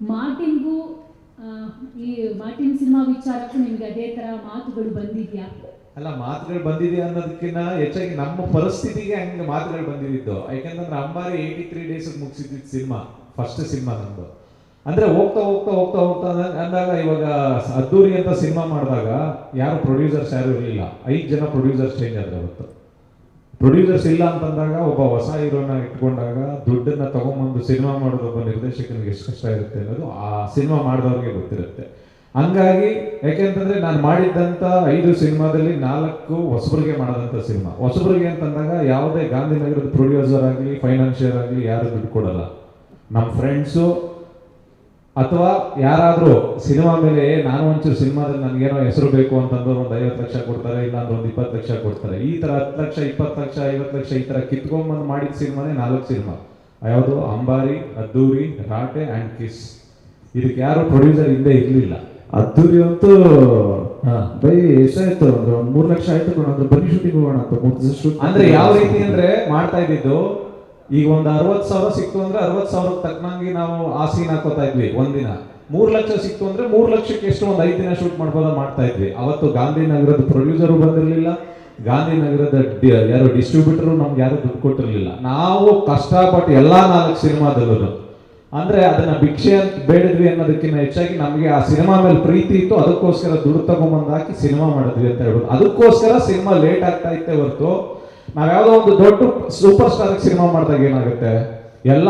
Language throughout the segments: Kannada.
ಮಾರ್ಟಿನ್ಗೂ ಈ ಮಾರ್ಟಿನ್ ಸಿನಿಮಾ ವಿಚಾರಕ್ಕೂ ನಿಮ್ಗೆ ಅದೇ ತರ ಮಾತುಗಳು ಬಂದಿದ್ಯಾ? ಅಲ್ಲ, ಮಾತುಗಳು ಬಂದಿದೆ ಅನ್ನೋದಕ್ಕಿಂತ ಹೆಚ್ಚಾಗಿ ನಮ್ಮ ಪರಿಸ್ಥಿತಿಗೆ ಹಂಗೆ ಮಾತುಗಳು ಬಂದಿದ್ದು. ಯಾಕಂತಂದ್ರೆ ಅಂಬಾರಿ ಏಯ್ಟಿ ತ್ರೀ ಡೇಸ್ ಮುಗಿಸಿದ್ದು ಸಿನಿಮಾ ಫಸ್ಟ್ ಸಿನಿಮಾ ನಮ್ದು. ಅಂದ್ರೆ ಹೋಗ್ತಾ ಹೋಗ್ತಾ ಹೋಗ್ತಾ ಹೋಗ್ತಾ ಅಂದಾಗ ಇವಾಗ ಅದ್ದೂರಿ ಅಂತ ಸಿನಿಮಾ ಮಾಡಿದಾಗ ಯಾರು ಪ್ರೊಡ್ಯೂಸರ್ಸ್ ಯಾರು ಇರಲಿಲ್ಲ. ಐದು ಜನ ಪ್ರೊಡ್ಯೂಸರ್ಸ್ ಚೇಂಜ್ ಆದ್ರೆ ಅವತ್ತು. ಪ್ರೊಡ್ಯೂಸರ್ಸ್ ಇಲ್ಲ ಅಂತಂದಾಗ ಒಬ್ಬ ಹೊಸ ಹೀರೋನ ಇಟ್ಕೊಂಡಾಗ ದುಡ್ಡನ್ನ ತಗೊಂಬಂದು ಸಿನಿಮಾ ಮಾಡೋದು ಒಬ್ಬ ನಿರ್ದೇಶಕನಿಗೆ ಎಷ್ಟು ಕಷ್ಟ ಇರುತ್ತೆ ಅನ್ನೋದು ಆ ಸಿನಿಮಾ ಮಾಡಿದವ್ರಿಗೆ ಗೊತ್ತಿರುತ್ತೆ. ಹಂಗಾಗಿ ಯಾಕೆಂತಂದ್ರೆ ನಾನು ಮಾಡಿದ್ದಂಥ ಐದು ಸಿನಿಮಾದಲ್ಲಿ ನಾಲ್ಕು ಹೊಸಬರಿಗೆ ಮಾಡಿದಂಥ ಸಿನಿಮಾ ಹೊಸಬರಿಗೆ ಅಂತಂದಾಗ ಯಾವುದೇ ಗಾಂಧಿನಗರದ ಪ್ರೊಡ್ಯೂಸರ್ ಆಗಲಿ ಫೈನಾನ್ಷಿಯರ್ ಆಗಲಿ ಯಾರು ದುಡ್ಡು ಕೊಡಲ್ಲ. ನಮ್ಮ ಫ್ರೆಂಡ್ಸು ಅಥವಾ ಯಾರಾದರೂ ಸಿನಿಮಾ ಮೇಲೆ ನಾನು ಒಂಚೂರು ಸಿನಿಮಾದಲ್ಲಿ ನನಗೇನೋ ಹೆಸರು ಬೇಕು ಅಂತಂದ್ರೆ ಒಂದು ಐವತ್ತು ಲಕ್ಷ ಕೊಡ್ತಾರೆ ಇಲ್ಲಾಂದ್ರೆ ಒಂದು ಇಪ್ಪತ್ತು ಲಕ್ಷ ಕೊಡ್ತಾರೆ. ಈ ಥರ ಹತ್ತು ಲಕ್ಷ ಇಪ್ಪತ್ತು ಲಕ್ಷ ಐವತ್ತು ಲಕ್ಷ ಈ ಥರ ಕಿತ್ಕೊಂಬಂದು ಮಾಡಿದ ಸಿನಿಮಾನೇ ನಾಲ್ಕು ಸಿನಿಮಾ. ಯಾವುದು? ಅಂಬಾರಿ ಅದ್ದೂರಿ ರಾಟೆ ಆ್ಯಂಡ್ ಕಿಸ್. ಇದಕ್ಕೆ ಯಾರು ಪ್ರೊಡ್ಯೂಸರ್ ಹಿಂದೆ ಇರಲಿಲ್ಲ. ಅದ್ದೂರಿ ಅಂತೂ. ಬೈ ಎಷ್ಟಾಯ್ತು ಅಂದ್ರೆ ಒಂದ್ ಮೂರ್ ಲಕ್ಷ ಆಯ್ತು ಅಂದ್ರೆ ಬನ್ನಿ ಶೂಟಿಂಗ್ ಹೋಗೋಣ ಅಂತ ಅಂದ್ರೆ ಯಾವ ರೀತಿ ಅಂದ್ರೆ ಮಾಡ್ತಾ ಇದ್ದಿದ್ದು ಈಗ ಒಂದು ಅರವತ್ ಸಾವಿರ ಸಿಕ್ತು ಅಂದ್ರೆ ಅರವತ್ ಸಾವಿರ ತಕ್ಕನಂಗೆ ನಾವು ಆ ಸೀನ್ ಹಾಕೋತಾ ಇದ್ವಿ ಒಂದಿನ ಮೂರ್ ಲಕ್ಷ ಸಿಕ್ತು ಅಂದ್ರೆ ಮೂರ್ ಲಕ್ಷಕ್ಕೆ ಎಷ್ಟು ಒಂದು ಐದು ದಿನ ಶೂಟ್ ಮಾಡ್ಬೋದ ಮಾಡ್ತಾ ಇದ್ವಿ. ಅವತ್ತು ಗಾಂಧಿನಗರದ ಪ್ರೊಡ್ಯೂಸರು ಬಂದಿರಲಿಲ್ಲ. ಗಾಂಧಿನಗರದ ನಗರದ ಯಾರು ಡಿಸ್ಟ್ರಿಬ್ಯೂಟರ್ ನಮ್ಗೆ ಯಾರು ದುಡ್ಡು ಕೊಟ್ಟಿರಲಿಲ್ಲ. ನಾವು ಕಷ್ಟಪಟ್ಟು ಎಲ್ಲಾ ನಾಲ್ಕು ಸಿನಿಮಾದಲ್ಲೂ ಅಂದ್ರೆ ಅದನ್ನ ಭಿಕ್ಷೆ ಅಂತ ಬೇಡಿದ್ವಿ ಅನ್ನೋದಕ್ಕಿಂತ ಹೆಚ್ಚಾಗಿ ನಮಗೆ ಆ ಸಿನಿಮಾ ಮೇಲೆ ಪ್ರೀತಿ ಇತ್ತು. ಅದಕ್ಕೋಸ್ಕರ ದುಡ್ಡು ತಗೊಂಬಂದು ಹಾಕಿ ಸಿನಿಮಾ ಮಾಡಿದ್ವಿ ಅಂತ ಹೇಳ್ಬೋದು. ಅದಕ್ಕೋಸ್ಕರ ಸಿನಿಮಾ ಲೇಟ್ ಆಗ್ತಾ ಇತ್ತೆ ಹೊರತು ನಾವ್ ಯಾವ್ದೋ ಒಂದು ದೊಡ್ಡ ಸೂಪರ್ ಸ್ಟಾರ್ ಸಿನಿಮಾ ಮಾಡಿದಾಗ ಏನಾಗುತ್ತೆ? ಎಲ್ಲ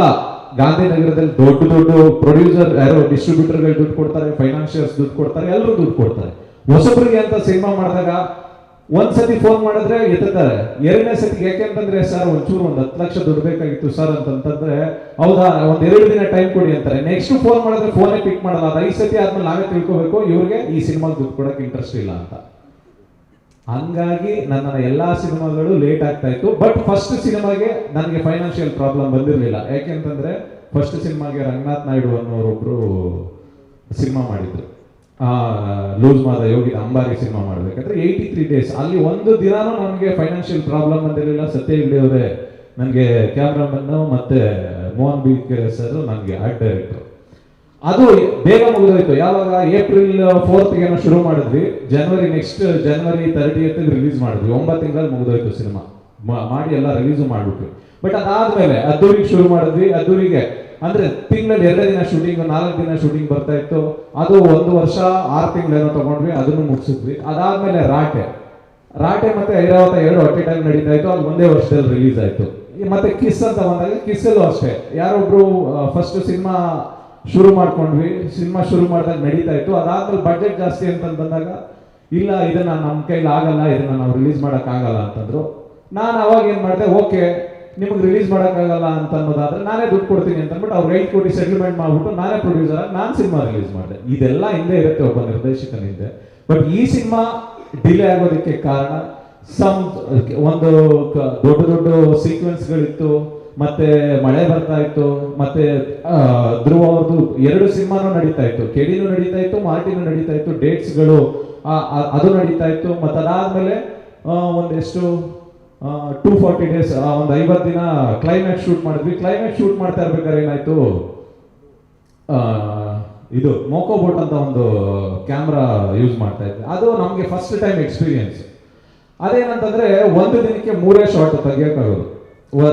ಗಾಂಧಿನಗರದಲ್ಲಿ ದೊಡ್ಡ ದೊಡ್ಡ ಪ್ರೊಡ್ಯೂಸರ್ ಯಾರೋ ಡಿಸ್ಟ್ರಿಬ್ಯೂಟರ್ಗಳು ದುಡ್ಡು ಕೊಡ್ತಾರೆ ಫೈನಾನ್ಷಿಯರ್ಸ್ ದುಡ್ಡು ಕೊಡ್ತಾರೆ, ಎಲ್ಲರೂ ದುಡ್ಡು ಕೊಡ್ತಾರೆ. ಹೊಸಬ್ರಿಗೆ ಅಂತ ಸಿನಿಮಾ ಮಾಡಿದಾಗ ಒಂದ್ಸತಿ ಫೋನ್ ಮಾಡಿದ್ರೆ ಎತ್ತಾರೆ ಎರಡನೇ ಸತಿ ಯಾಕೆಂತಂದ್ರೆ ಸರ್, ಒಂಚೂರು ಒಂದು ಹತ್ತು ಲಕ್ಷ ದುಡ್ಡು ಬೇಕಾಗಿತ್ತು ಸರ್ ಅಂತಂತಂದ್ರೆ, ಹೌದಾ, ಒಂದ್ ಎರಡು ದಿನ ಟೈಮ್ ಕೊಡಿ ಅಂತಾರೆ. ನೆಕ್ಸ್ಟ್ ಫೋನ್ ಮಾಡಿದ್ರೆ ಫೋನೇ ಪಿಕ್ ಮಾಡಲ್ಲ. ಐದು ಸತಿ ಆದ್ಮೇಲೆ ನಾವೇ ತಿಳ್ಕೊಬೇಕು, ಇವ್ರಿಗೆ ಈ ಸಿನಿಮಾಗೆ ದುಡ್ಡು ಕೊಡಕ್ಕೆ ಇಂಟ್ರೆಸ್ಟ್ ಇಲ್ಲ ಅಂತ. ಹಂಗಾಗಿ ನನ್ನ ಎಲ್ಲಾ ಸಿನಿಮಾಗಳು ಲೇಟ್ ಆಗ್ತಾ ಇತ್ತು. ಬಟ್ ಫಸ್ಟ್ ಸಿನಿಮಾಗೆ ನನಗೆ ಫೈನಾನ್ಷಿಯಲ್ ಪ್ರಾಬ್ಲಮ್ ಬಂದಿರಲಿಲ್ಲ. ಯಾಕೆಂತಂದ್ರೆ ಫಸ್ಟ್ ಸಿನಿಮಾಗೆ ರಂಗನಾಥ್ ನಾಯ್ಡು ಅನ್ನೋರೊಬ್ರು ಸಿನಿಮಾ ಮಾಡಿದ್ರು. ಲೂಸ್ ಮಾದ ಯೋಗಿ ಅಂಬಾರಿ ಸಿನಿಮಾ ಮಾಡ್ಬೇಕಂದ್ರೆ ಏಯ್ಟಿ ತ್ರೀ ಡೇಸ್ ಅಲ್ಲಿ ಒಂದು ದಿನಾನು ನನಗೆ ಫೈನಾನ್ಷಿಯಲ್ ಪ್ರಾಬ್ಲಮ್ ಬಂದಿರಲಿಲ್ಲ. ಸತ್ಯ ಅವರೇ ನನಗೆ ಕ್ಯಾಮ್ರಾಮನ್ನು ಮತ್ತೆ ಮೋಹನ್ ಬಿ ಸರ್ ನನಗೆ ಆರ್ಟ್ ಡೈರೆಕ್ಟರ್ ಅದು ಬೇಗ ಮುಗಿದೋಯ್ತು. ಯಾವಾಗ ಏಪ್ರಿಲ್ ಫೋರ್ತ್ ಏನೋ ಶುರು ಮಾಡಿದ್ವಿ. January next January thirty release ಮಾಡಿದ್ವಿ. ಒಂಬತ್ತು ತಿಂಗಳಲ್ಲಿ ಮುಗಿದೋಯ್ತು ಸಿನಿಮಾ. ಮಾಡಿ ಎಲ್ಲ ರಿಲೀಸ್ ಮಾಡ್ಬಿಟ್ವಿ. ಬಟ್ ಅದಾದ್ಮೇಲೆ ಅದ್ದೂರಿಗೆ ಶುರು ಮಾಡಿದ್ವಿ. ಅದ್ದೂರಿಗೆ ಅಂದ್ರೆ ತಿಂಗಳಲ್ಲಿ ಎರಡು ದಿನ ಶೂಟಿಂಗ್ ನಾಲ್ಕು ದಿನ ಶೂಟಿಂಗ್ ಬರ್ತಾ ಇತ್ತು. ಅದು ಒಂದು ವರ್ಷ, ಆರು ತಿಂಗಳೇನೋ ತಗೊಂಡ್ವಿ, ಅದನ್ನು ಮುಗಿಸಿದ್ವಿ. ಅದಾದ್ಮೇಲೆ ರಾಟೆ. ರಾಟೆ ಮತ್ತೆ ಐರಾವತ ಎರಡು ಅಟ್ ಟೈಮ್ ನಡೀತಾ ಇತ್ತು. ಅದು ಒಂದೇ ವರ್ಷದಲ್ಲಿ ರಿಲೀಸ್ ಆಯ್ತು. ಮತ್ತೆ ಕಿಸ್ ಅಂತ ಬಂದಾಗ ಕಿಸ್ಸಲ್ಲೂ ಅಷ್ಟೇ. ಯಾರೊಬ್ರು ಫಸ್ಟ್ ಸಿನಿಮಾ ಶುರು ಮಾಡ್ಕೊಂಡ್ವಿ. ಸಿನಿಮಾ ಶುರು ಮಾಡಿದಾಗ ನಡೀತಾ ಇತ್ತು. ಅದಾದ್ಮೇಲೆ ಬಜೆಟ್ ಜಾಸ್ತಿ ಅಂತ ಬಂದಾಗ, ಇಲ್ಲ, ಇದನ್ನ ನಮ್ಮ ಕೈಲಿ ಆಗಲ್ಲ, ಇದನ್ನ ನಾವು ರಿಲೀಸ್ ಆಗಲ್ಲ ಅಂತಂದ್ರು. ನಾನು ಅವಾಗ ಏನ್ ಮಾಡಿದೆ, ಓಕೆ, ನಿಮಗೆ ರಿಲೀಸ್ ಆಗಲ್ಲ ಅಂತ ಅನ್ನೋದಾದ್ರೆ ನಾನೇ ದುಡ್ಡು ಕೊಡ್ತೀನಿ ಅಂತ ಅವ್ರು ರೈಟ್ ಕೋಟಿ ಸೆಟಲ್ಮೆಂಟ್ ಮಾಡ್ಬಿಟ್ಟು ನಾನೇ ಪ್ರೊಡ್ಯೂಸರ್ ನಾನು ಸಿನಿಮಾ ರಿಲೀಸ್ ಮಾಡಿದೆ. ಇದೆಲ್ಲ ಹಿಂದೆ ಇರುತ್ತೆ ಒಬ್ಬ ನಿರ್ದೇಶಕನ ಹಿಂದೆ. ಬಟ್ ಈ ಸಿನಿಮಾ ಡಿಲೇ ಆಗೋದಕ್ಕೆ ಕಾರಣ ಸಮ್ ಒಂದು ದೊಡ್ಡ ದೊಡ್ಡ ಸೀಕ್ವೆನ್ಸ್ಗಳಿತ್ತು ಮತ್ತೆ ಮಳೆ ಬರ್ತಾ ಇತ್ತು, ಮತ್ತೆ ಧ್ರುವ ಅವ್ರದ್ದು ಎರಡು ಸಿನಿಮಾನು ನಡೀತಾ ಇತ್ತು. ಕೆಡಿನೂ ನಡೀತಾ ಇತ್ತು ಮಾರ್ಟಿನೂ ನಡೀತಾ ಇತ್ತು, ಡೇಟ್ಸ್ಗಳು ಅದು ನಡೀತಾ ಇತ್ತು. ಮತ್ತೆ ಅದಾದ್ಮೇಲೆ ಒಂದೆಷ್ಟು ಟೂ ಫಾರ್ಟಿ ಡೇಸ್ ಒಂದು ಐವತ್ತು ದಿನ ಕ್ಲೈಮ್ಯಾಕ್ಸ್ ಶೂಟ್ ಮಾಡಿದ್ವಿ. ಕ್ಲೈಮ್ಯಾಕ್ಸ್ ಶೂಟ್ ಮಾಡ್ತಾ ಇರ್ಬೇಕಾದ್ರೆ ಏನಾಯ್ತು? ಇದು ಮೋಕೋ ಬೋಟ್ ಅಂತ ಒಂದು ಕ್ಯಾಮ್ರಾ ಯೂಸ್ ಮಾಡ್ತಾ ಇದ್ವಿ. ಅದು ನಮಗೆ ಫಸ್ಟ್ ಟೈಮ್ ಎಕ್ಸ್ಪೀರಿಯನ್ಸ್ ಅದೇನಂತಂದ್ರೆ, ಒಂದು ದಿನಕ್ಕೆ ಮೂರೇ ಶಾರ್ಟ್ ತೆಗಿಯೋಕ್ಕಾಗೋದು.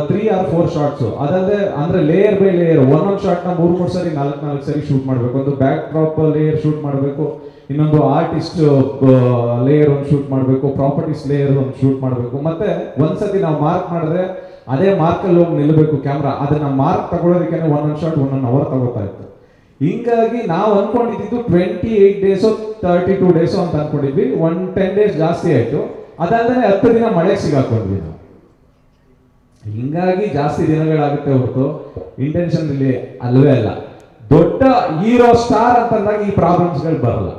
ತ್ರೀ ಆರ್ ಫೋರ್ ಶಾರ್ಟ್ಸ್ ಅದಲ್ಲದೆ ಅಂದ್ರೆ ಲೇಯರ್ ಬೈ ಲೇಯರ್ ಒಂದೊಂದು ಶಾರ್ಟ್ನ ಮೂರು ಮೂರು ಸರಿ, ನಾಲ್ಕು ನಾಲ್ಕು ಸರಿ ಶೂಟ್ ಮಾಡಬೇಕು. ಒಂದು ಬ್ಯಾಕ್ ಡ್ರಾಪ್ ಲೇಯರ್ ಶೂಟ್ ಮಾಡಬೇಕು. ಇನ್ನೊಂದು ಆರ್ಟಿಸ್ಟ್ ಲೇಯರ್ ಒಂದು ಶೂಟ್ ಮಾಡಬೇಕು. ಪ್ರಾಪರ್ಟೀಸ್ ಲೇಯರ್ ಒಂದು ಶೂಟ್ ಮಾಡಬೇಕು. ಮತ್ತೆ ಒಂದ್ಸತಿ ನಾವು ಮಾರ್ಕ್ ಮಾಡಿದ್ರೆ ಅದೇ ಮಾರ್ಕಲ್ಲಿ ಹೋಗಿ ನಿಲ್ಲಬೇಕು ಕ್ಯಾಮ್ರಾ ಅದನ್ನ ಮಾರ್ಕ್ ತಗೊಳ್ಳೋದಕ್ಕೆ ಒಂದೊಂದು ಶಾರ್ಟ್ ಒನ್ ಅವರ್ ತಗೋತಾ ಇತ್ತು. ಹಿಂಗಾಗಿ ನಾವು ಅನ್ಕೊಂಡಿದ್ದು twenty eight days thirty two days ಅಂತ ಅನ್ಕೊಂಡಿದ್ವಿ. ಒನ್ ಟೆನ್ ಡೇಸ್ ಜಾಸ್ತಿ ಆಯ್ತು. ಅದಾದ್ರೆ ಹತ್ತು ದಿನ ಮಳೆ ಸಿಗಾಕೊಂಡ್ವಿ ನಾವು. ಹಿಂಗಾಗಿ ಜಾಸ್ತಿ ದಿನಗಳಾಗುತ್ತೆ ಹೊರತು ಇಂಟೆನ್ಷನ್ ಇಲ್ಲಿ ಅಲ್ವೇ ಅಲ್ಲ. ದೊಡ್ಡ ಹೀರೋ ಸ್ಟಾರ್ ಅಂತಂದಾಗ ಈ ಪ್ರಾಬ್ಲಮ್ಸ್ಗಳು ಬರಲ್ಲ.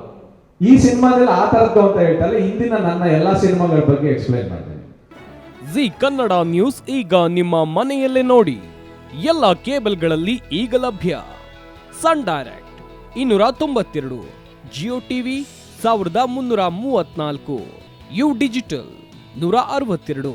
ಈ ಸಿನಿಮಾದಲ್ಲಿ ಆ ಥರದ್ದು ಅಂತ ಹೇಳ್ತಾರೆ ಇಂದಿನ ನನ್ನ ಎಲ್ಲ ಸಿನಿಮಾಗಳ ಬಗ್ಗೆ ಎಕ್ಸ್ಪ್ಲೈನ್ ಮಾಡ್ತೀನಿ. ಜಿ ಕನ್ನಡ ನ್ಯೂಸ್ ಈಗ ನಿಮ್ಮ ಮನೆಯಲ್ಲೇ ನೋಡಿ. ಎಲ್ಲ ಕೇಬಲ್ಗಳಲ್ಲಿ ಈಗ ಲಭ್ಯ. ಸನ್ ಡೈರೆಕ್ಟ್ ಇನ್ನೂರ ತೊಂಬತ್ತೆರಡು, ಜಿಯೋ ಟಿವಿ ಸಾವಿರದ ಮುನ್ನೂರ ಮೂವತ್ನಾಲ್ಕು ಯು ಡಿಜಿಟಲ್ ನೂರ ಅರವತ್ತೆರಡು.